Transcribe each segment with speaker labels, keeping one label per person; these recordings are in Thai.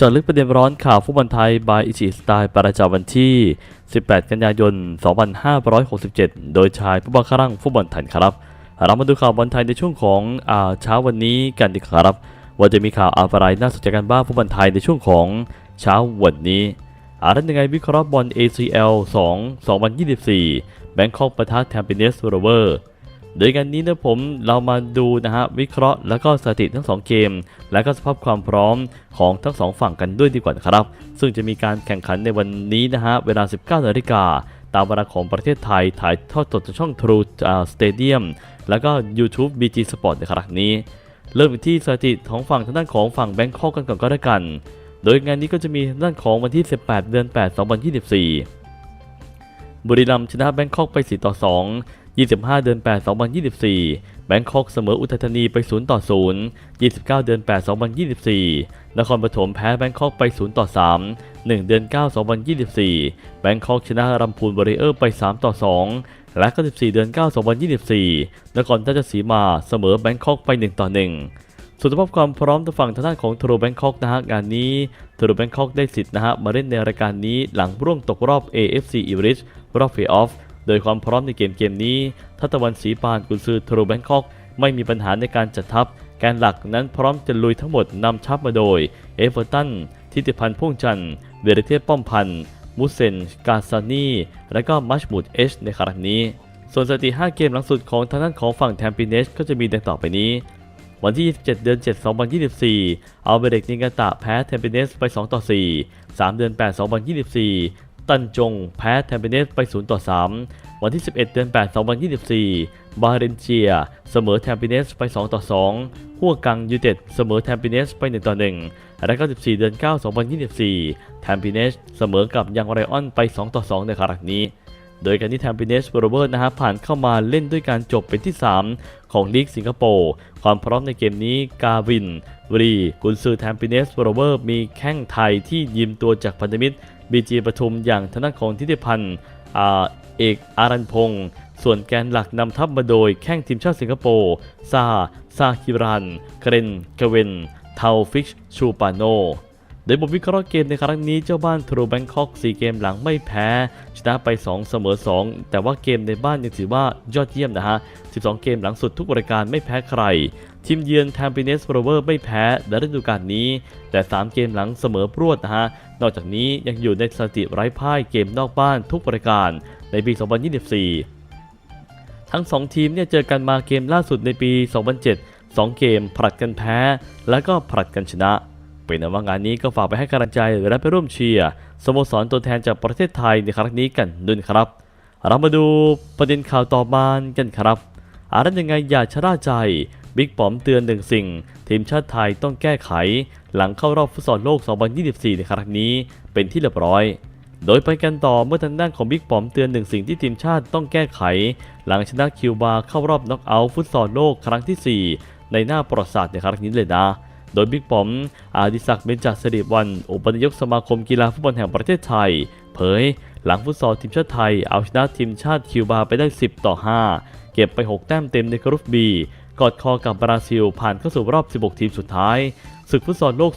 Speaker 1: จาะลึกประเด็นร้อนข่าวฟุตบอลไทย บายอิชิสไตล์ประจำวันที่ 18 กันยายน 2567 โดยชายผู้บังคับรังฟุตบอลไทยครับ เรามาดูข่าวบอลไทยในช่วงของเช้าวันนี้กันดีครับ ว่าจะมีข่าวอะไรน่าสนใจกันบ้างฟุตบอลไทยในช่วงของเช้าวันนี้อารันยังไงวิเคราะห์บอล ACL 2 2024 แบงคอกปะทะแทมเปเนสโรเวอร์ โดยกันนี้นะผมเรามาดูนะฮะวิเคราะห์แล้วก็สถิติทั้ง 2 เกม และก็สภาพความพร้อมของทั้ง 2 ฝั่งกันด้วยดีกว่านะครับ ซึ่งจะมีการแข่งขันในวันนี้นะฮะเวลา 19นาฬิกาตามเวลาของประเทศไทยถ่ายทอดสดจากช่อง True Stadium แล้วก็ YouTube BG Sport ในครั้งนี้ เริ่มที่สถิติของฝั่งทางด้านของฝั่งแบงคอกกันก่อนก็ได้กัน โดยงานนี้ก็จะมีทางด้านของวันที่ 18 เดือน 8 2024 บุรีรัมย์ชนะแบงคอกไป 4 ต่อ 2 25 เดือน 8 2024 แบงคอกเสมออุทัยธานีไป 0 ต่อ 0 29 เดือน 8 2024 นครปฐมแพ้แบงคอกไป 0 ต่อ 3 1 เดือน 9 2024 แบงคอกชนะรำพูนบริเออร์ไป 3 ต่อ 2 และก็14 เดือน 9 2024 นครราชสีมาเสมอแบงคอกไป 1 ต่อ 1ส่วนภาพความพร้อมทางฝั่งทางด้านของทรูแบงคอกนะฮะงานนี้ทรูแบงคอกได้สิทธิ์นะฮะมาเล่นในรายการนี้หลังร่วงตกรอบ AFC e v i s รอบเพลย์ออฟ โดยความพร้อมในเกมเกมนี้ทัตวันศรีปานกุนซือทรูแบงคอกไม่มีปัญหาในการจัดทัพ แกนหลักนั้นพร้อมจะลุยทั้งหมดนำทัพมาโดย เอเวอร์ตัน ทิติพันธ์พ่วงจันทร์เวรเทพป้อมพันธ์มุสเซน กาซานี และก็มัชมูดเอชในครั้งนี้ ส่วนสถิติ 5 เกมหลังสุดของทางด้านของฝั่งแทมปิเนชก็จะมีดังต่อไปนี้ วันที่ 27 เดือน 7 2024 เอาเบเดกนิงกาตะแพ้เทมเปเนสไป 2 ต่อ 4 3 เดือน 8 2024 ตันจง แพ้เทมเปเนสไป 0 ต่อ 3 วันที่ 11 เดือน 8 2024 บาเรนเจีย เสมอแทมเปเนสไป 2 ต่อ 2 หัวกังยูเต็ดเสมอแทมเปเนสไป 1 ต่อ 1 และ94 เดือน 9 2024 แทมเปเนสเสมอกับยังไรออนไป 2 ต่อ 2 ในครั้งนี้ โดยการที่แทมเปเนสโรเวอร์ตนะฮะผ่านเข้ามาเล่นด้วยการจบเป็นที่ 3 ของลีกสิงคโปร์ความพร้อมในเกมนี้กาวินวรีกุนซือแทมเปเนสโรเวอร์ตมีแข้งไทยที่ยืมตัวจากพันธมิตร บีจีปทุมอย่างธนาของทิติพันธ์เอกอารันพงศ์ส่วนแกนหลักนำทัพมาโดยแข้งทีมชาติสิงคโปร์ซาซาคิรัน เกรน เกเวน เทาฟิกชูปาโน โดยบทวิเคราะห์เกมในครั้งนี้เจ้าบ้านทรูแบงคอก4เกมหลังไม่แพ้ ชนะไป 2 เสมอ 2 แต่ว่าเกมในบ้านยังถือว่ายอดเยี่ยมนะฮะ 12 เกมหลังสุดทุกรายการไม่แพ้ใคร ทีมเยือนแทมเปเนสโรเวอร์ไม่แพ้ในฤดูกาลนี้ แต่ 3 เกมหลังเสมอรวดนะฮะ นอกจากนี้ยังอยู่ในสถิติไร้พ่ายเกมนอกบ้านทุกรายการในปี 2024ทั้ง 2 ทีมเนี่ยเจอกันมาเกมล่าสุดในปี 2007 2 เกมผลัดกันแพ้ แล้วก็ผลัดกันชนะ เป็นนว่างานนี้ก็ฝากไปให้กำลังใจและไปร่วมเชียร์สโมสรตัวแทนจากประเทศไทยในครั้งนี้กันด้วยครับ เรามาดูประเด็นข่าวต่อมากันครับอารันยังไงอย่าชะล่าใจบิ๊กปอมเตือนหนึ่งสิ่ง ทีมชาติไทยต้องแก้ไข หลังเข้ารอบฟุตซอลโลก 2024 ในครั้งนี้เป็นที่เรียบร้อย โดยไปกันต่อเมื่อทางด้านของบิ๊กปอมเตือนหนึ่งสิ่งที่ทีมชาติต้องแก้ไข หลังชนะคิวบาเข้ารอบน็อกเอาท์ฟุตซอลโลกครั้งทีสี่4 ในหน้าประวัติศาสตร์ในครั้งนี้เลยนะ โดยบิ๊กปอมอาดิศักดิ์เบญจสิริวัลย์อุปนายกสมาคมกีฬาฟุตบอลแห่งประเทศไทย เผย หลังฟุตซอลทีมชาติไทย เอาชนะทีมชาติคิวบาไปได้ 10 ต่อ 5 เก็บไป 6 แต้มเต็มในกรุ๊ปบีกอดคอกับบราซิล ผ่านเข้าสู่รอบ 16 ทีมสุดท้ายศึกฟุตซอลโลก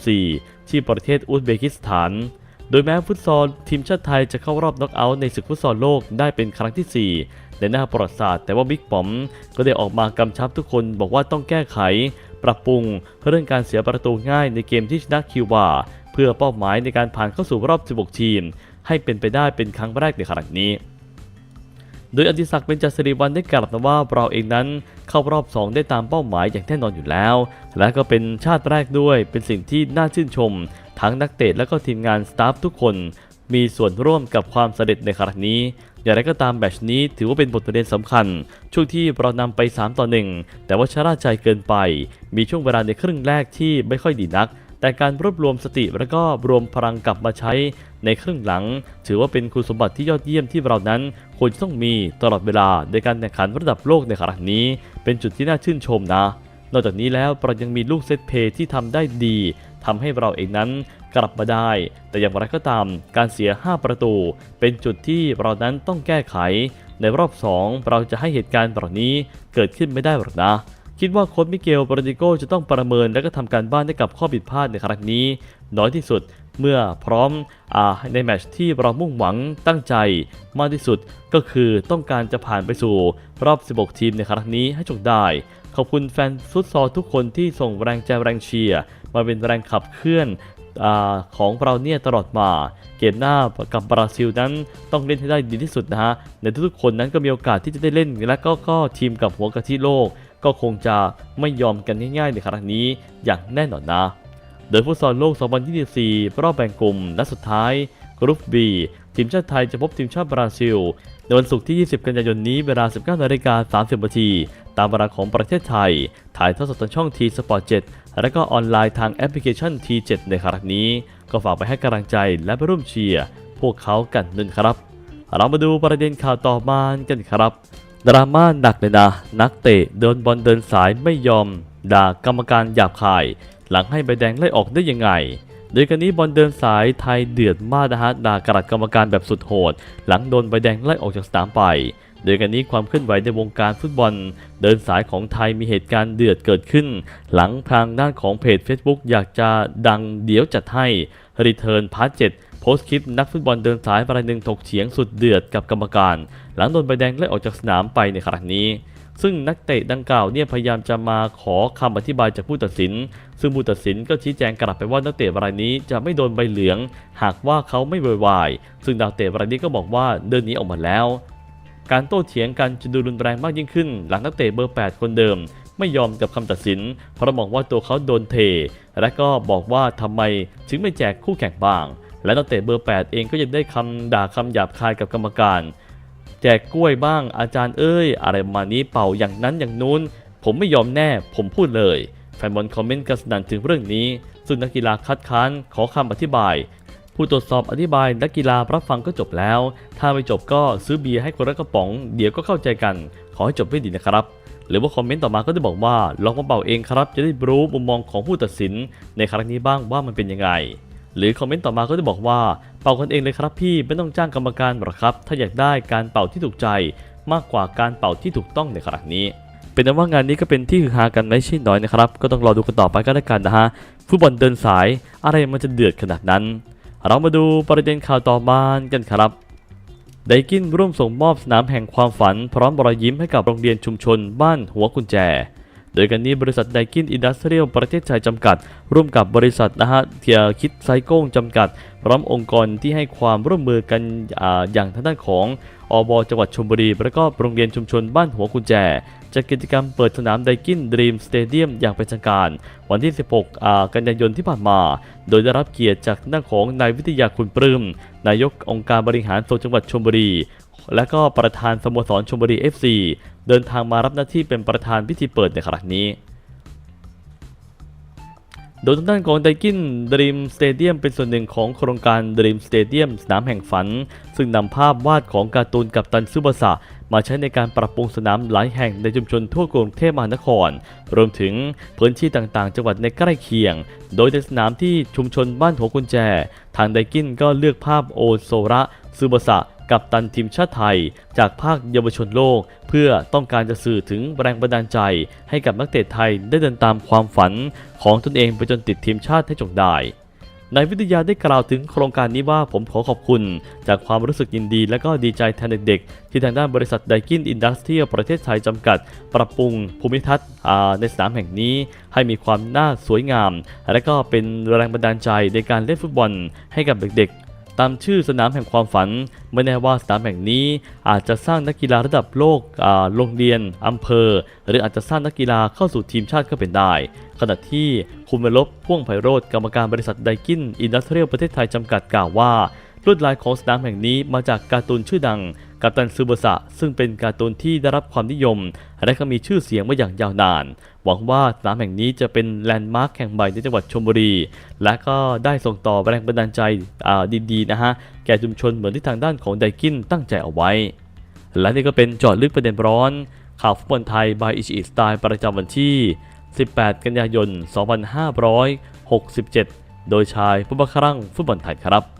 Speaker 1: 2024 ที่ประเทศอุซเบกิสถาน โดยแม้ฟุตซอลทีมชาติไทยจะเข้ารอบน็อกเอาท์ในศึกฟุตซอลโลกได้เป็นครั้งที่ 4 ในหน้าประวัติศาสตร์แต่ว่าบิ๊กปอมก็ได้ออกมากำชับทุกคนบอกว่าต้องแก้ไข ปรับปรุงเรื่องการเสียประตูง่ายในเกมที่ชนะคิวบาเพื่อเป้าหมายในการผ่านเข้าสู่รอบ 16 ทีม ให้เป็นไปได้เป็นครั้งแรกในครั้งนี้ โดยอดิศักดิ์เบญจสิริวัลย์ได้กล่าวว่าเราเองนั้นเข้ารอบ 2 ได้ตามเป้าหมายอย่างแน่นอนอยู่แล้ว และก็เป็นชาติแรกด้วย เป็นสิ่งที่น่าชื่นชม ทั้งนักเตะและก็ทีมงานสตาฟทุกคนมีส่วนร่วมกับความสำเร็จในครั้งนี้ อย่างไรก็ตามแมตช์นี้ถือว่าเป็นบทเรียนสำคัญ ช่วงที่เรานำไป 3 ต่อ 1 แต่ว่าชะล่าใจเกินไป มีช่วงเวลาในครึ่งแรกที่ไม่ค่อยดีนัก แต่การรวบรวมสติและก็รวมพลังกลับมาใช้ในครึ่งหลัง ถือว่าเป็นคุณสมบัติที่ยอดเยี่ยมที่เรานั้นควรจะต้องมีตลอดเวลาในการแข่งขันระดับโลกในครั้งนี้ เป็นจุดที่น่าชื่นชมนะ นอกจากนี้แล้วเรายังมีลูกเซตเพย์ที่ทำได้ดี ทำให้เราเองนั้นกลับมาได้ แต่อย่างไรก็ตาม การเสีย 5 ประตู เป็นจุดที่เรานั้นต้องแก้ไข ในรอบ 2 เราจะให้เหตุการณ์แบบนี้เกิดขึ้นไม่ได้หรอกนะคิดว่าโค้ชมิเกลปรติโกจะต้องประเมินและก็ทำการบ้านให้กับข้อผิดพลาดในครั้งนี้ น้อยที่สุดเมื่อพร้อมอในแมตช์ที่เรามุ่งหวังตั้งใจมากที่สุดก็คือต้องการจะผ่านไปสู่รอบ 16 ทีมในครั้งนี้ให้จงได้ ขอบคุณแฟนฟุตซอลทุกคนที่ส่งแรงใจแรงเชียร์ มาเป็นแรงขับเคลื่อนอของเราเนี่ยตลอดมา เกมหน้ากับบราซิลนั้นต้องเล่นให้ได้ดีที่สุดนะฮะในทุกๆคนนั้นก็มีโอกาสที่จะได้เล่นและก็ก็ทีมกับหัวกะทิโลก ก็คงจะไม่ยอมกันง่ายๆในครั้งนี้อย่างแน่นอนนะ โดยฟุตซอลโลก 2024 รอบแบ่งกลุ่มนัดสุดท้ายกรุ๊ป B ทีมชาติไทยจะพบทีมชาติบราซิลในวันศุกร์ที่ 20 กันยายนนี้เวลา 19นาฬิกา30นาที ตามเวลาของประเทศไทย ถ่ายทอดสดทางช่อง T Sport 7 และก็ออนไลน์ทางแอปพลิเคชัน T7 ในครั้งนี้ ก็ฝากไปให้กำลังใจและไปร่วมเชียร์พวกเขากันนึนครับ เรามาดูประเด็นข่าวต่อมากันครับ ดราม่าหนักเลยนะ นักเตะเดินบอลเดินสายไม่ยอม ด่ากรรมการหยาบคาย หลังให้ใบแดงไล่ออกได้ยังไงโดยกันนี้บอลเดินสายไทยเดือดมากนะฮะด่ากรัดกรรมการแบบสุดโหด หลังโดนใบแดงไล่ออกจากสนามไป โดยกันนี้ความเคลื่อนไหวในวงการฟุตบอล เดินสายของไทยมีเหตุการณ์เดือดเกิดขึ้น หลังทางด้านของเพจ Facebook อยากจะดังเดี๋ยวจัดให้รีเทิร์นพาร์ทเจ็ดโพสต์คลิปนักฟุตบอลเดินสายรายหนึ่งถกเถียงสุดเดือดกับกรรมการ หลังโดนใบแดงไล่ออกจากสนามไปในครั้งนี้ ซึ่งนักเตะดังกล่าวเนี่ยพยายามจะมาขอคำอธิบายจากผู้ตัดสิน ซึ่งผู้ตัดสินก็ชี้แจงกลับไปว่านักเตะรายนี้จะไม่โดนใบเหลือง หากว่าเขาไม่โวยวายซึ่งดาวเตะรายนี้ก็บอกว่าเดินนี้ออกมาแล้ว การโต้เถียงกันจะดูรุนแรงมากยิ่งขึ้น หลังนักเตะเบอร์ 8 คนเดิม ไม่ยอมกับคำตัดสิน เพราะมองว่าตัวเขาโดนเท และก็บอกว่าทำไมถึงไม่แจกคู่แข่งบ้าง และนักเตะเบอร์ 8 เองก็ยังได้คำด่าคำหยาบคายกับกรรมการ แจกกล้วยบ้างอาจารย์เอ้ย อะไรมานี้เป่าอย่างนั้นอย่างนู้น ผมไม่ยอมแน่ ผมพูดเลยแฟนบอลคอมเมนต์กันสนั่นถึงเรื่องนี้ ซึ่งนักกีฬาคัดค้านขอคำอธิบาย ผู้ตรวจสอบอธิบายนักกีฬารับฟังก็จบแล้ว ถ้าไม่จบก็ซื้อเบียร์ให้คนละกระป๋อง เดี๋ยวก็เข้าใจกัน ขอให้จบด้วยดีนะครับ หรือว่าคอมเมนต์ต่อมาก็ได้บอกว่าลองมาเป่าเองครับ จะได้รู้มุมมองของผู้ตัดสิน ในครั้งนี้บ้างว่ามันเป็นยังไง หรือคอมเมนต์ต่อมาก็จะบอกว่าเป่ากันเองเลยครับพี่ไม่ต้องจ้างกรรมการหรอกครับ ถ้าอยากได้การเป่าที่ถูกใจ มากกว่าการเป่าที่ถูกต้องในครั้งนี้เป็นนั้นว่างานนี้ก็เป็นที่ฮือฮากันไม่ใช่น้อยนะครับ ก็ต้องรอดูกันต่อไปก็แล้วกันนะฮะ ฟุตบอลเดินสายอะไรมันจะเดือดขนาดนั้น เรามาดูประเด็นข่าวต่อมากันครับไดกินร่วมส่งมอบสนามแห่งความฝัน พร้อมรอยยิ้มให้กับโรงเรียนชุมชนบ้านหัวกุญแจ โดยกันนี้บริษัทไดกินอินดัสเทรียลประเทศไทยจำกัด ร่วมกับบริษัทนะฮะเทียคิดไซโก้งจำกัด พร้อมองค์กรที่ให้ความร่วมมือกันออย่างทางด้านของอบจังหวัดชลบุรีและก็โรงเรียนชุมชนบ้านหัวกุญแจ จัดกิจกรรมเปิดสนามไดกินดรีมสเตเดียมอย่างเป็นทางการ วันที่ 16 กันยายนที่ผ่านมา โดยได้รับเกียรติจากทางด้าของนายวิทยาคุณปลื้มนายกองค์การบริหารส่วนจังหวัดชลบุรี และก็ประธานสโมสรชลบุรี FC เดินทางมารับหน้าที่เป็นประธานพิธีเปิดในครั้งนี้โดยทางด้านของไดกินดรีมสเตเดียมเป็นส่วนหนึ่งของโครงการดรีมสเตเดียมสนามแห่งฝัน ซึ่งนำภาพวาดของการ์ตูนกับตันซูบาสะ มาใช้ในการปรับปรุงสนามหลายแห่งในชุมชนทั่วกรุงเทพมหานคร รวมถึงพื้นที่ต่างๆ จังหวัดในใกล้เคียง โดยในสนามที่ชุมชนบ้านหัวกุญแจ ทางไดกินก็เลือกภาพโอโซระซูบาสะกับตันทีมชาติไทย จากภาคเยาวชนโลก เพื่อต้องการจะสื่อถึงแรงบันดาลใจ ให้กับนักเตะไทยได้เดินตามความฝันของตนเองไปจนติดทีมชาติให้จงได้ นายวิทยาได้กล่าวถึงโครงการนี้ว่าผมขอขอบคุณ จากความรู้สึกยินดีและก็ดีใจแทนเด็กๆ ที่ทางด้านบริษัทไดกินอินดัสเทรียประเทศไทยจำกัด ปรับปรุงภูมิทัศน์ในสนามแห่งนี้ ให้มีความน่าสวยงาม และก็เป็นแรงบันดาลใจในการเล่นฟุตบอลให้กับเด็กๆ ตามชื่อสนามแห่งความฝัน ไม่แน่ว่าสนามแห่งนี้ อาจจะสร้างนักกีฬาระดับโลกโรงเรียนอำเภอ หรืออาจจะสร้างนักกีฬาเข้าสู่ทีมชาติก็เป็นได้ ขณะที่คุณเมลบพ่วงไพโรธกรรมการบริษัทไดกินอินดัสเทรียลประเทศไทยจำกัดกล่าวว่าลวดลายของสนามแห่งนี้มาจากการ์ตูนชื่อดัง กัปตันซูบาสะซึ่งเป็นการ์ตูนที่ได้รับความนิยม และก็มีชื่อเสียงมาอย่างยาวนาน หวังว่าสนามแห่งนี้จะเป็นแลนด์มาร์คแห่งใหม่ในจังหวัดชลบุรี และก็ได้ส่งต่อแรงบันดาลใจดีๆนะฮะแก่ชุมชนเหมือนที่ทางด้านของไดกินตั้งใจเอาไว้ และนี่ก็เป็นจอดลึกประเด็นร้อน ข่าวฟุตบอลไทย by อิชิสไตล์ประจำวันที่ 18 กันยายน 2567 โดยชายผู้บังคับฟุตบอลไทยครับ